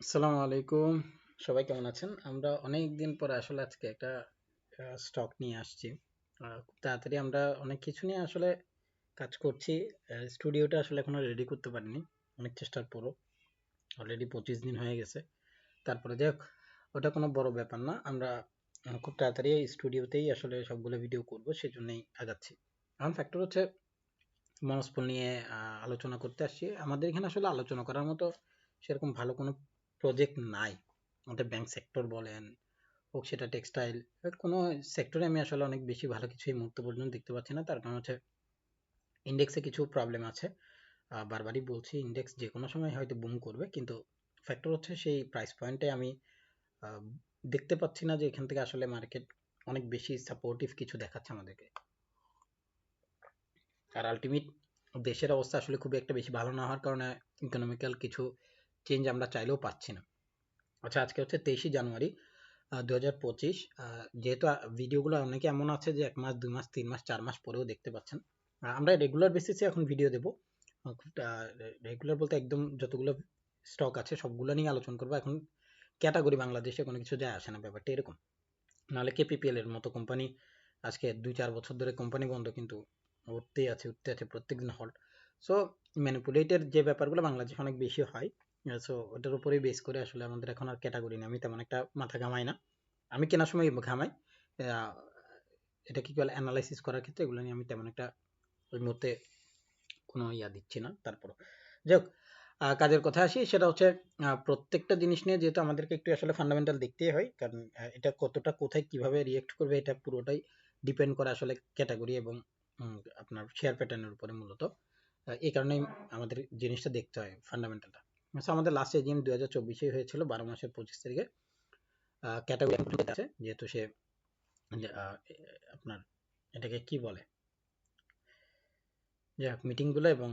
আসসালামু আলাইকুম। সবাই কেমন আছেন? আমরা অনেক দিন পরে আসলে আজকে একটা স্টক নিয়ে আসছি। খুব তাড়াতাড়ি আমরা অনেক কিছু নিয়ে আসলে কাজ করছি। স্টুডিওটা আসলে এখনও রেডি করতে পারিনি। অনেক চেষ্টার পরও। অলরেডি পঁচিশ দিন হয়ে গেছে। তারপরে যাই হোক, ওটা কোনো বড় ব্যাপার না। আমরা খুব তাড়াতাড়ি স্টুডিওতেই আসলে সবগুলো ভিডিও করব, সেজন্যই আগাচ্ছি। এখন ফ্যাক্টর হচ্ছে মনস্পল নিয়ে আলোচনা করতে আসছি। আমাদের এখানে আসলে আলোচনা করার মতো সেরকম ভালো কোনো প্রজেক্ট নাই। আমাদের ব্যাংক সেক্টর বলেন, হোক সেটা টেক্সটাইল কোনো সেক্টরে আমি আসলে অনেক বেশি ভালো কিছু এই মুহূর্ত পর্যন্ত দেখতে পাচ্ছি না। তার কারণ হচ্ছে ইন্ডেক্সে কিছু প্রবলেম আছে। বারবারই বলছি ইন্ডেক্স যে কোনো সময় হয়তো বুম করবে, কিন্তু ফ্যাক্টর হচ্ছে সেই প্রাইস পয়েন্টে আমি দেখতে পাচ্ছি না যে এখান থেকে আসলে মার্কেট অনেক বেশি সাপোর্টিভ কিছু দেখাচ্ছে আমাদেরকে। আর আলটিমেট দেশের অবস্থা আসলে খুব একটা বেশি ভালো না হওয়ার কারণে ইকোনমিক্যাল কিছু চেঞ্জ আমরা চাইলেও পাচ্ছি না। আচ্ছা আজকে হচ্ছে তেইশে জানুয়ারি দু হাজার পঁচিশ যেহেতু ভিডিওগুলো অনেকে এমন আছে যে এক মাস, দুই মাস, তিন মাস, চার মাস পরেও দেখতে পাচ্ছেন। আমরা রেগুলার বেসিসে এখন ভিডিও দেবো। রেগুলার বলতে একদম যতগুলো স্টক আছে সবগুলো নিয়ে আলোচনা করব। এখন ক্যাটাগরি বাংলাদেশে কোনো কিছু যায় আসে না, ব্যাপারটা এরকম। নাহলে কেপিপিএল এর মতো কোম্পানি আজকে দুই, চার বছর ধরে কোম্পানি বন্ধ কিন্তু উঠতেই আছে, উঠতে আছে প্রত্যেকদিন হল্ট সো ম্যানিপুলেটের যে ব্যাপারগুলো বাংলাদেশে অনেক বেশি হয় সো ওটার উপরেই বেস করে আসলে আমাদের এখন আর ক্যাটাগরি নেই। আমি তেমন একটা মাথা ঘামাই না। আমি কেনার সময় ঘামাই। এটা কি বলে অ্যানালাইসিস করার ক্ষেত্রে এগুলো নিয়ে আমি তেমন একটা ওই মুহূর্তে কোনো ইয়া দিচ্ছি না। তারপর যাই হোক কাজের কথা আসি। সেটা হচ্ছে প্রত্যেকটা জিনিস নিয়ে যেহেতু আমাদেরকে একটু আসলে ফান্ডামেন্টাল দেখতেই হয়, কারণ এটা কতটা, কোথায় কীভাবে রিয়েক্ট করবে এটা পুরোটাই ডিপেন্ড করে আসলে ক্যাটাগরি এবং আপনার শেয়ার প্যাটার্নের উপরে মূলত। এই কারণেই আমাদের জিনিসটা দেখতে হয় ফান্ডামেন্টালটা আচ্ছা আমাদের লাস্ট এজিএম দুই হাজার চব্বিশে হয়েছিল, বারো মাসের পঁচিশ তারিখে ক্যাটাগরি আছে, যেহেতু সে আপনার এটাকে কি বলে? যাই হোক মিটিংগুলো এবং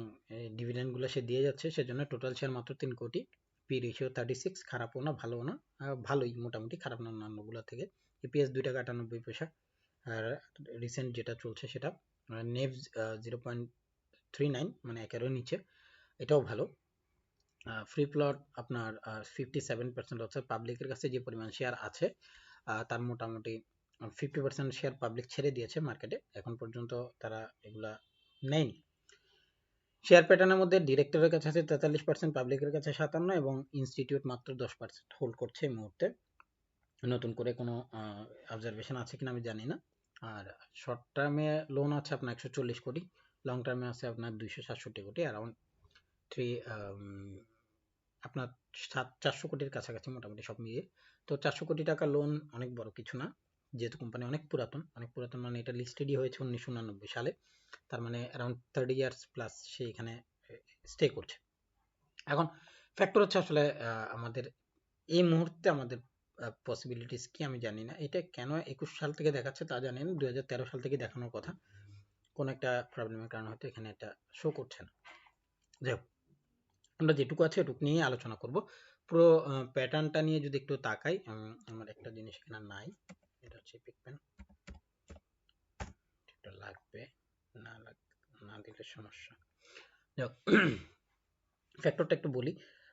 ডিভিডেন্ডগুলো সে দিয়ে যাচ্ছে, সেজন্য টোটাল শেয়ার মাত্র তিন কোটি। পি রেশিও থার্টি সিক্স খারাপও না ভালো না ভালোই, মোটামুটি খারাপ না অন্যান্যগুলো থেকে। ইপিএস দুই টাকা আটানব্বই পয়সা, আর রিসেন্ট যেটা চলছে সেটা NAV zero point three nine মানে একেরও নিচে, এটাও ভালো। ফ্রি প্লট আপনার ফিফটি সেভেন পার্সেন্ট অর্থাৎ পাবলিকের কাছে যে পরিমাণ শেয়ার আছে তার মোটামুটি ফিফটি পার্সেন্ট শেয়ার পাবলিক ছেড়ে দিয়েছে মার্কেটে এখন পর্যন্ত তারা এগুলা নেয়নি। শেয়ার প্যাটার্নের মধ্যে ডিরেক্টরের কাছে আছে তেতাল্লিশ পার্সেন্ট পাবলিকের কাছে সাতান্ন এবং ইনস্টিটিউট মাত্র দশ পার্সেন্ট হোল্ড করছে এই মুহূর্তে। নতুন করে কোনো অবজারভেশন আছে কিনা আমি জানি না। আর শর্ট টার্মে লোন আছে আপনার একশো চল্লিশ কোটি লং টার্মে আছে আপনার দুইশো সাতষট্টি কোটি অ্যারাউন্ড থ্রি আপনার সাত, চারশো কোটির কাছাকাছি মোটামুটি সব মিলিয়ে। তো চারশো কোটি টাকা লোন অনেক বড় কিছু না। যেহেতু কোম্পানি অনেক পুরাতন অনেক পুরাতন মানে এটা লিস্টেডই হয়েছে উনিশশো উনানব্বই সালে। তার মানে অ্যারাউন্ড থার্টি ইয়ার্স প্লাস সে এখানে স্টে করছে। এখন ফ্যাক্টর হচ্ছে আসলে আমাদের এই মুহূর্তে আমাদের পসিবিলিটিস কি আমি জানি না। এটা কেন একুশ সাল থেকে দেখাচ্ছে তা জানি না দুই হাজার তেরো সাল থেকে দেখানোর কথা। কোন একটা প্রবলেমের কারণে হয়তো এখানে এটা শো করছে না। যাই হোক। আমরা যেটুকু আছে এটুকু নিয়ে আলোচনা করব। পুরো প্যাটার্নটা নিয়ে যদি একটু তাকাই আমার একটা জিনিস এখানে নাই, এটা হচ্ছে পিক এটা লাগবে, না না দিলে সমস্যা। যাই হোক ফ্যাক্টরটা একটু বলি।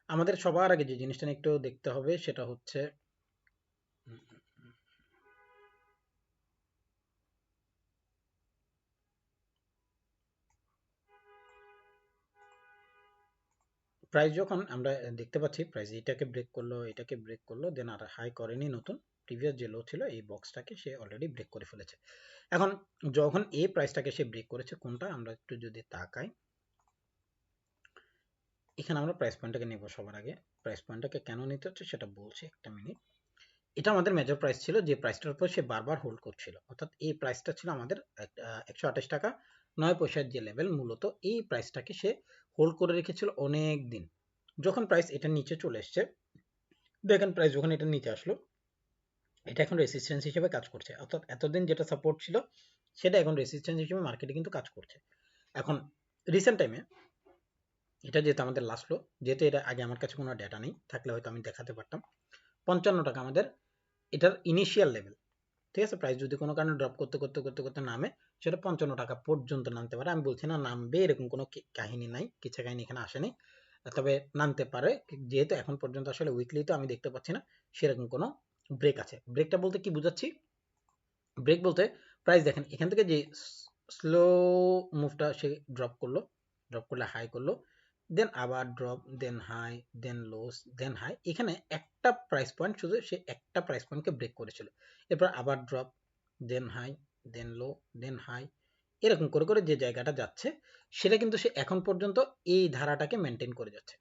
আমাদের সবার আগে যে জিনিসটা একটু দেখতে হবে, সেটা হচ্ছে প্রাইস যখন আমরা দেখতে পাচ্ছি প্রাইস এটাকে ব্রেক করল, এটাকে ব্রেক করল দেন আর হাই করেনি নতুন। প্রিভিয়াস যে লো ছিল, এই বক্সটাকে সে অলরেডি ব্রেক করে ফেলেছে। এখন যখন এই প্রাইসটাকে সে ব্রেক করেছে, কোনটা? আমরা একটু যদি তাকাই। এখানে আমরা প্রাইস পয়েন্টটাকে নেব সবার আগে। প্রাইস পয়েন্টটাকে কেন নিতে হচ্ছে সেটা বলছি একটা মিনিট এটা আমাদের মেজর প্রাইস ছিল, যে প্রাইসটার উপর সে বারবার হোল্ড করছিল। অর্থাৎ এই প্রাইসটা ছিল আমাদের একশো আঠাশ টাকা। নয় পয়সার যে লেভেল মূলত এই প্রাইসটাকে সে হোল্ড করে রেখেছিল অনেক দিন যখন প্রাইস এটা নিচে চলে এসছে, দেখেন প্রাইস যখন এটা নিচে আসলো, এটা এখন রেসিস্ট্যান্স হিসেবে কাজ করছে। অর্থাৎ এতদিন যেটা সাপোর্ট ছিল, সেটা এখন রেসিস্ট্যান্স হিসেবে মার্কেটে কিন্তু কাজ করছে। এখন রিসেন্ট টাইমে এটা যেহেতু আমাদের লাস্ট লো যেহেতু এটা আগে আমার কাছে কোনো ডেটা নেই, থাকলে হয়তো আমি দেখাতে পারতাম। পঞ্চান্ন টাকা আমাদের এটার ইনিশিয়াল লেভেল ঠিক আছে? প্রাইস যদি কোনো কারণে ড্রপ করতে করতে করতে করতে নামে, সেটা পঞ্চান্ন টাকা পর্যন্ত নামতে পারে। আমি বলছি না নামবে, এরকম কোনো কাহিনী নাই, কিছু কাহিনী এখানে আসেনি। তবে নামতে পারে, যেহেতু এখন পর্যন্ত আসলে উইকলি তো আমি দেখতে পাচ্ছি না, সেরকম কোনো ব্রেক আছে। ব্রেকটা বলতে কি বুঝাচ্ছি? ব্রেক বলতে প্রাইস দেখেন, এখান থেকে যে স্লো মুভটা সে ড্রপ করল ড্রপ করলে হাই করল দেন আবার drop then high then low then high এখানে একটা প্রাইস পয়েন্ট শুধু সে একটা প্রাইস পয়েন্টকে ব্রেক করেছিল। এরপর আবার drop then high then low then high এরকম করে করে যে জায়গাটা যাচ্ছে, সেটা কিন্তু সে এখন পর্যন্ত এই ধারাটাকে মেনটেন করে যাচ্ছে।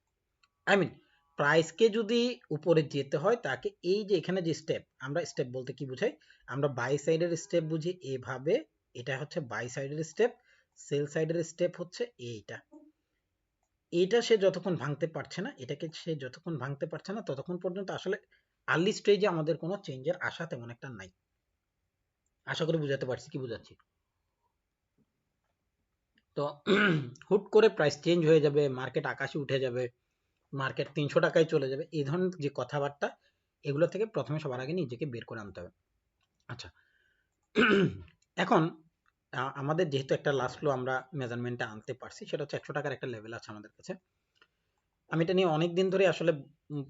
আই মিন প্রাইসকে যদি উপরে যেতে হয়, তাকে এই যে এখানে যে স্টেপ আমরা স্টেপ বলতে কি বুঝাই? আমরা বাই সাইডের স্টেপ বুঝি, এভাবে, এটা হচ্ছে বাই সাইডের স্টেপ সেল সাইডের স্টেপ হচ্ছে এইটা। এটা সে যতক্ষণ ভাঙতে পারছে না, এটাকে সে যতক্ষণ ভাঙতে পারছে না, ততক্ষণ পর্যন্ত আসলে আর্লি স্টেজে আমাদের কোনো চেঞ্জের আশা তেমন একটা নাই। আশা করি বুঝাতে পারছি, কি বুঝাচ্ছি? তো হুট করে প্রাইস চেঞ্জ হয়ে যাবে মার্কেট আকাশে উঠে যাবে মার্কেট তিনশো টাকায় চলে যাবে, এই ধরনের যে কথাবার্তা, এগুলো থেকে প্রথমে সবার আগে নিজেকে বের করে আনতে হবে। আচ্ছা এখন আমাদের যেহেতু একটা লাস্ট লো আমরা মেজারমেন্টে আনতে পারছি, সেটা হচ্ছে একশো টাকার একটা লেভেল আছে আমাদের কাছে। আমি এটা নিয়ে অনেক দিন ধরে আসলে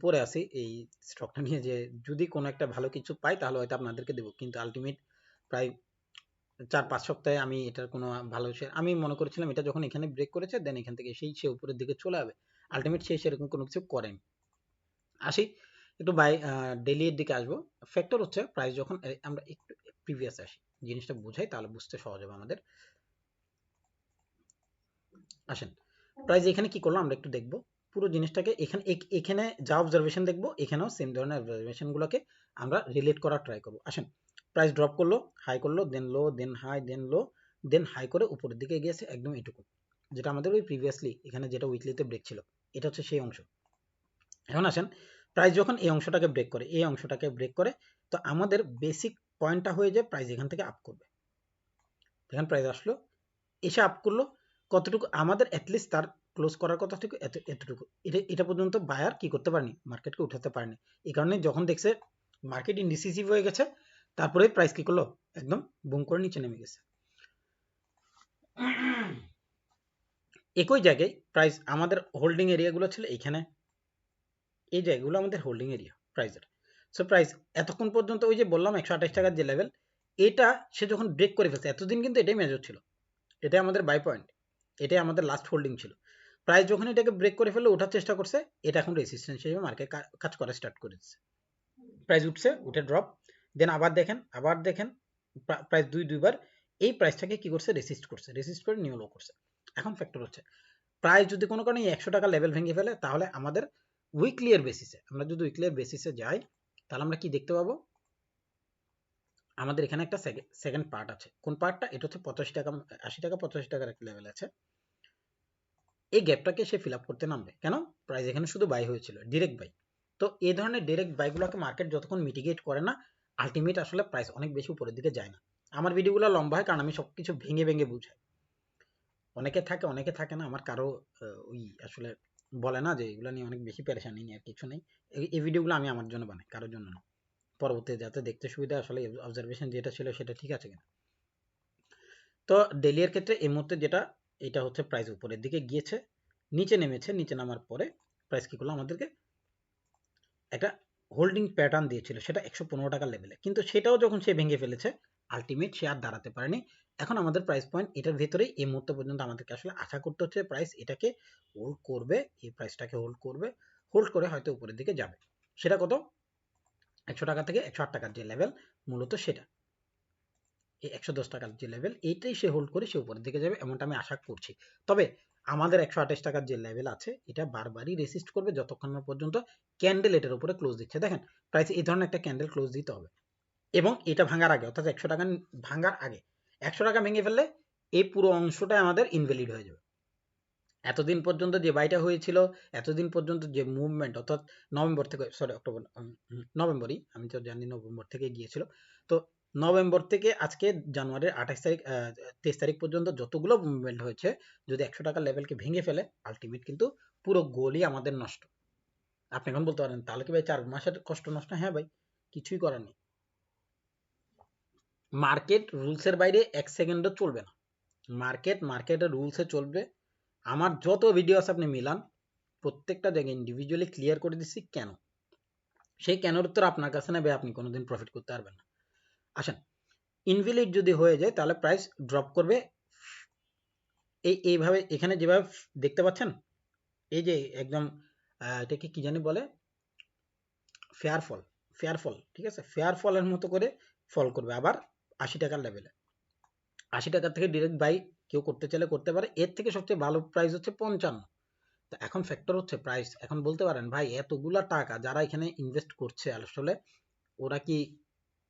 পড়ে আছি, এই স্টকটা নিয়ে যে যদি কোনো একটা ভালো কিছু পাই, তাহলে হয়তো আপনাদেরকে দেবো। কিন্তু আলটিমেট প্রায় চার, পাঁচ সপ্তাহে আমি এটার কোনো ভালো আমি মনে করেছিলাম এটা যখন এখানে ব্রেক করেছে দেন এখান থেকে সেই, সে উপরের দিকে চলে যাবে। আলটিমেট সে সেরকম কোনো কিছু করেনি। আসি, একটু বাই ডেলি এর দিকে আসব। ফ্যাক্টর হচ্ছে প্রাইস যখন আমরা একটু প্রিভিয়াস আসি। জিনিসটা বুঝাই, তাহলে বুঝতে সহজ হবে আমাদের। আসেন প্রাইস এখানে কি করল আমরা একটু দেখব। পুরো জিনিসটাকে এখানে এখানে যা অবজারভেশন দেখব, এখানেও সেম ধরনের অবজারভেশন গুলোকে আমরা রিলেট করার ট্রাই করব। আসেন প্রাইস ড্রপ করল হাই করল দেন low then high then low then high করে উপরের দিকে গিয়েছে একদম এটুকু। যেটা আমাদের ওই প্রিভিয়াসলি এখানে যেটা উইকলিতে ব্রেক ছিল, এটা হচ্ছে সেই অংশ। এখন আসেন প্রাইস যখন এই অংশটাকে ব্রেক করে, এই অংশটাকে ব্রেক করে, তো আমাদের বেসিক পয়েন্টটা হয়ে যায় প্রাইস এখান থেকে আপ করবে। দেখেন প্রাইস আসলো, এসে আপ করল, কতটুকু, আমাদের অ্যাটলিস্ট তার ক্লোজ করার কথা ঠিক এত, এতটুকু। এটা এটা পর্যন্ত বায়ার কি করতে পারেনি? মার্কেটকে উঠাতে পারেনি। এই কারণে যখন দেখছে মার্কেট ইনডিসিসিভ হয়ে গেছে, তারপরে প্রাইস কি করল? একদম বুম করে নিচে নেমে গেছে। একই জায়গায় প্রাইস আমাদের হোল্ডিং এরিয়াগুলো ছিল এইখানে। এই জায়গাগুলো আমাদের হোল্ডিং এরিয়া প্রাইসের সো প্রাইস এতক্ষণ পর্যন্ত ওই যে বললাম একশো আঠাশ টাকার যে লেভেল এটা সে যখন ব্রেক করে ফেলছে, এতদিন কিন্তু এটাই মেজর ছিল। এটাই আমাদের বাই পয়েন্ট এটাই আমাদের লাস্ট হোল্ডিং ছিল। প্রাইস যখন এটাকে ব্রেক করে ফেললে, ওঠার চেষ্টা করছে, এটা এখন রেসিস্টেন্স হিসেবে মার্কেট কাজ করা স্টার্ট করেছে প্রাইস উঠছে, উঠে ড্রপ দেন আবার দেখেন আবার দেখেন প্রাইস দুই, দুইবার, এই প্রাইসটাকে কি করছে? রেসিস্ট করছে রেসিস্ট করে নিউ লো করছে। এখন ফ্যাক্টর হচ্ছে প্রাইস যদি কোনো কারণে একশো টাকা লেভেল ভেঙে ফেলে, তাহলে আমাদের উইকলি এর বেসিসে আমরা যদি উইকলি এর বেসিসে যাই তাহলে আমরা কি দেখতে পাবো? আমাদের এখানে একটা সেকেন্ড পার্ট আছে। কোন পার্টটা এটা হচ্ছে পঁচাশি টাকা, আশি টাকা, পঁচাশি টাকার একটা লেভেল আছে। এই গ্যাপটাকে সে ফিল করতে নামবে। কেন? প্রাইস এখানে শুধু বাই হয়েছিল ডিরেক্ট বাই তো এই ধরনের ডিরেক্ট বাইগুলোকে মার্কেট যতক্ষণ মিটিগেট করে না আলটিমেট আসলে প্রাইস অনেক বেশি উপরের দিকে যায় না। আমার ভিডিওগুলো লম্বা হয় কারণ আমি সবকিছু ভেঙে ভেঙে বুঝাই। অনেকে থাকে অনেকে থাকে না। আমার কারও ওই আসলে বলে না যে এগুলো নিয়ে অনেক বেশি প্যারেশানি নিয়ে আর কিছু নেই। এই ভিডিওগুলো আমি আমার জন্য বানাই, কারোর জন্য না। পরবর্তী যাতে দেখতে সুবিধা আসলে অবজারভেশন যেটা ছিল সেটা ঠিক আছে কিনা। তো ডেলিয়ার ক্ষেত্রে এই মুহূর্তে যেটা, এটা হচ্ছে প্রাইস উপরের দিকে গিয়েছে, নিচে নেমেছে, নিচে নামার পরে প্রাইস কি করল আমাদেরকে? একটা হোল্ডিং প্যাটার্ন দিয়েছিল, সেটা একশো পনেরো টাকার লেভেলে কিন্তু সেটাও যখন সে ভেঙে ফেলেছে আলটিমেট সে আর দাঁড়াতে পারেনি। এখন আমাদের প্রাইস পয়েন্ট এটার ভেতরে এই মুহূর্ত পর্যন্ত আমাদেরকে আসলে আশা করতে হচ্ছে প্রাইস এটাকে হোল্ড করবে, এই প্রাইসটাকে হোল্ড করবে হোল্ড করে হয়তো উপরের দিকে যাবে। সেটা কত? একশো টাকা থেকে একশো আট টাকার যে লেভেল মূলত সেটা। এই একশো দশ টাকার যে লেভেল এইটাই সে হোল্ড করে সে উপরের দিকে যাবে এমনটা আমি আশা করছি। তবে আমাদের একশো আঠাশ টাকার যে লেভেল আছে, এটা বারবারই রেসিস্ট করবে যতক্ষণ না পর্যন্ত ক্যান্ডেল এটার উপরে ক্লোজ দিচ্ছে। দেখেন প্রাইস এই ধরনের একটা ক্যান্ডেল ক্লোজ দিতে হবে। এবং এটা ভাঙার আগে, অর্থাৎ একশো টাকা ভাঙার আগে একশো টাকা ভেঙে ফেললে এই পুরো অংশটাই আমাদের ইনভ্যালিড হয়ে যাবে। এতদিন পর্যন্ত যে বাইটা হয়েছিল, এতদিন পর্যন্ত যে মুভমেন্ট অর্থাৎ নভেম্বর থেকে সরি অক্টোবর নভেম্বরই, আমি তো জানি নভেম্বর থেকে গিয়েছিল। তো নভেম্বর থেকে আজকে জানুয়ারির আঠাশ তারিখ তেইশ তারিখ পর্যন্ত যতগুলো মুভমেন্ট হয়েছে, যদি একশো টাকার লেভেলকে ভেঙে ফেলে আলটিমেট কিন্তু পুরো গোলই আমাদের নষ্ট। আপনি এখন বলতে পারেন, তাহলে কি ভাই চার মাসের কষ্ট নষ্ট? হ্যাঁ ভাই, কিছুই করার নেই। মার্কেট রুলসের বাইরে এক সেকেন্ডও চলবে না। মার্কেট মার্কেটের রুলসে চলবে। আমার যত ভিডিও আছে আপনি মিলান, প্রত্যেকটা জায়গায় ইন্ডিভিজুয়ালি ক্লিয়ার করে দিচ্ছি কেন? সেই কেনর উত্তর আপনার কাছে নেবে, আপনি কোনোদিন প্রফিট করতে পারবেন না। আসেন ইনভ্যালিড যদি হয়ে যায়, তাহলে প্রাইস ড্রপ করবে। এই, এইভাবে, এখানে যেভাবে দেখতে পাচ্ছেন, এই যে একদম এটাকে কি জানি বলে? ফেয়ার ফল ফেয়ার ফল ঠিক আছে? ফেয়ার ফলের মতো করে ফল করবে। আবার আশি টাকার লেভেলে আশি টাকা থেকে ডিরেক্ট বাই কেউ করতে চাইলে করতে পারে। এর থেকে সবচেয়ে ভালো প্রাইস হচ্ছে পঞ্চান্ন। তো এখন ফ্যাক্টর হচ্ছে প্রাইস এখন বলতে পারেন, ভাই, এতগুলা টাকা যারা এখানে ইনভেস্ট করছে আসলে, ওরা কি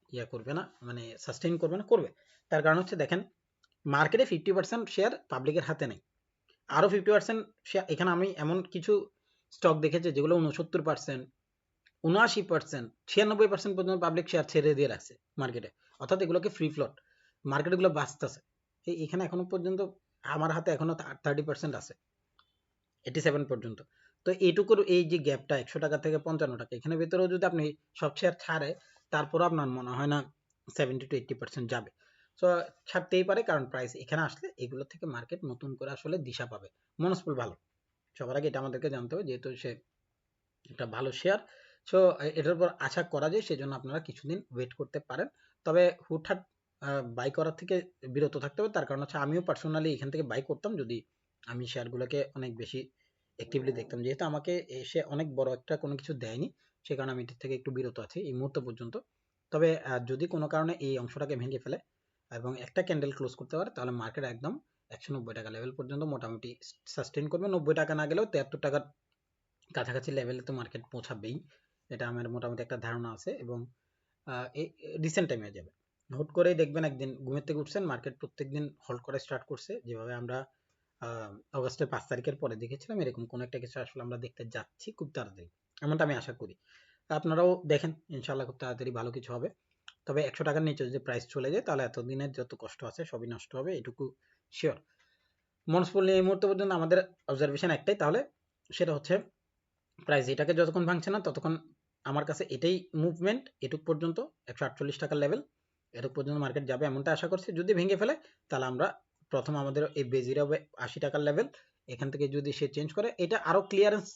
ইয়া করবে না? মানে সাস্টেইন করবে না? করবে। তার কারণ হচ্ছে, দেখেন মার্কেটে ফিফটি পার্সেন্ট শেয়ার পাবলিকের হাতে নেই। আরও ফিফটি পার্সেন্ট শেয়ার এখানে আমি এমন কিছু স্টক দেখেছি যেগুলো উনসত্তর পার্সেন্ট উনআশি পার্সেন্ট ছিয়ানব্বই পার্সেন্ট পর্যন্ত পাবলিক শেয়ার ছেড়ে দিয়ে রাখছে মার্কেটে অর্থাৎ এগুলোকে ফ্রি ফ্লট মার্কেট এগুলো বাঁচতেছে। এখানে এখনও পর্যন্ত, আমার হাতে এখনও থার্টি পার্সেন্ট আছে। এইটি সেভেন পর্যন্ত। তো এইটুকুর এই যে গ্যাপটা একশো টাকা থেকে পঞ্চান্ন টাকা, এখানে ভেতরেও যদি আপনি সব শেয়ার ছাড়ে তারপর আপনার মনে হয় না সেভেন্টি টু এইটটি পার্সেন্ট যাবে। সো ছাড়তেই পারে, কারণ প্রাইস এখানে আসলে এগুলো থেকে মার্কেট নতুন করে আসলে দিশা পাবে। মনসপুল ভালো। সবার আগে এটা আমাদেরকে জানতে হবে, যেহেতু সে একটা ভালো শেয়ার সো এটার উপর আশা করা যায় সেজন্য আপনারা কিছুদিন ওয়েট করতে পারেন। তবে হুটহাট বাই করার থেকে বিরত থাকতে হবে। তার কারণ হচ্ছে আমিও পার্সোনালি এখান থেকে বাই করতাম। যদি আমি শেয়ারগুলোকে অনেক বেশি অ্যাক্টিভলি দেখতাম। যেহেতু আমাকে এসে অনেক বড় একটা কোনো কিছু দেয়নি, সে কারণে আমি এটার থেকে একটু বিরত আছি এই মুহূর্ত পর্যন্ত। তবে যদি কোনো কারণে এই অংশটাকে ভেঙে ফেলে এবং একটা ক্যান্ডেল ক্লোজ করতে পারে, তাহলে মার্কেট একদম একশো নব্বই টাকা লেভেল পর্যন্ত মোটামুটি সাস্টেন করবে। নব্বই টাকা না গেলেও তেহাত্তর টাকার কাছাকাছি লেভেলে তো মার্কেট পৌঁছাবেই। এটা আমার মোটামুটি একটা ধারণা আছে এবং রিসেন্ট টাইমে যাবে। হুট করেই দেখবেন একদিন ঘুমের থেকে উঠছেন মার্কেট প্রত্যেকদিন হোল্ড করা স্টার্ট করছে। যেভাবে আমরা অগস্টের পাঁচ তারিখের পরে দেখেছিলাম, এরকম কোনো একটা কিছু আসলে আমরা দেখতে যাচ্ছি খুব তাড়াতাড়ি। এমনটা আমি আশা করি। আপনারাও দেখেন ইনশাল্লাহ খুব তাড়াতাড়ি ভালো কিছু হবে। তবে একশো টাকার নিচে যদি প্রাইস চলে যায়, তাহলে এতদিনের যত কষ্ট আছে, সবই নষ্ট হবে, এটুকু শিওর মনসপুল এই মুহূর্ত পর্যন্ত আমাদের অবজারভেশন একটাই, তাহলে সেটা হচ্ছে প্রাইস এটাকে যতক্ষণ ভাঙছে না, ততক্ষণ আমার কাছে এটাই মুভমেন্ট এটুক পর্যন্ত একশো আটচল্লিশ টাকার লেভেল এটুক পর্যন্ত মার্কেট যাবে এমনটা আশা করছি। যদি ভেঙে ফেলে, তাহলে আমরা প্রথম আমাদের এই বেজিরা আশি টাকার লেভেল এখান থেকে যদি সে চেঞ্জ করে, এটা আরও ক্লিয়ারেন্স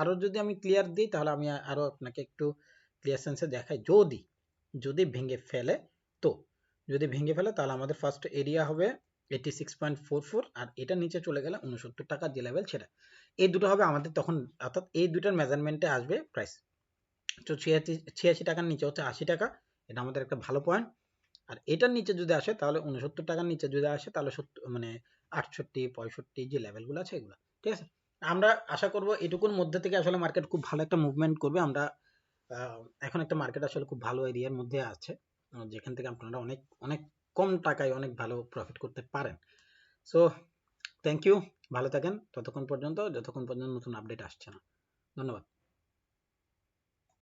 আরও যদি আমি ক্লিয়ার দিই, তাহলে আমি আরও আপনাকে একটু ক্লিয়ার সেন্সে দেখাই। যদি যদি ভেঙে ফেলে, তো, যদি ভেঙে ফেলে, তাহলে আমাদের ফার্স্ট এরিয়া হবে eighty six point four four আর এটা নিচে চলে গেলে উনসত্তর টাকা যে লেভেল সেটা। এই দুটো হবে আমাদের তখন, অর্থাৎ এই দুটোর মেজারমেন্টে আসবে প্রাইস তো ছিয়াশি টাকার নিচে হচ্ছে আশি টাকা। এটা আমাদের একটা ভালো পয়েন্ট আর এটার নিচে যদি আসে, তাহলে উনসত্তর টাকার নিচে যদি আসে, তাহলে মানে আটষট্টি, পঁয়ষট্টি যে লেভেলগুলো আছে এগুলো। ঠিক আছে? আমরা আশা করব এটুকুর মধ্যে থেকে আসলে মার্কেট খুব ভালো একটা মুভমেন্ট করবে। আমরা এখন একটা মার্কেট আসলে খুব ভালো এরিয়ার মধ্যে আছে। যেখান থেকে আপনারা অনেক অনেক কম টাকায় অনেক ভালো প্রফিট করতে পারেন। সো থ্যাংক ইউ ভালো থাকেন। ততক্ষণ পর্যন্ত, যতক্ষণ পর্যন্ত নতুন আপডেট আসছে না। ধন্যবাদ।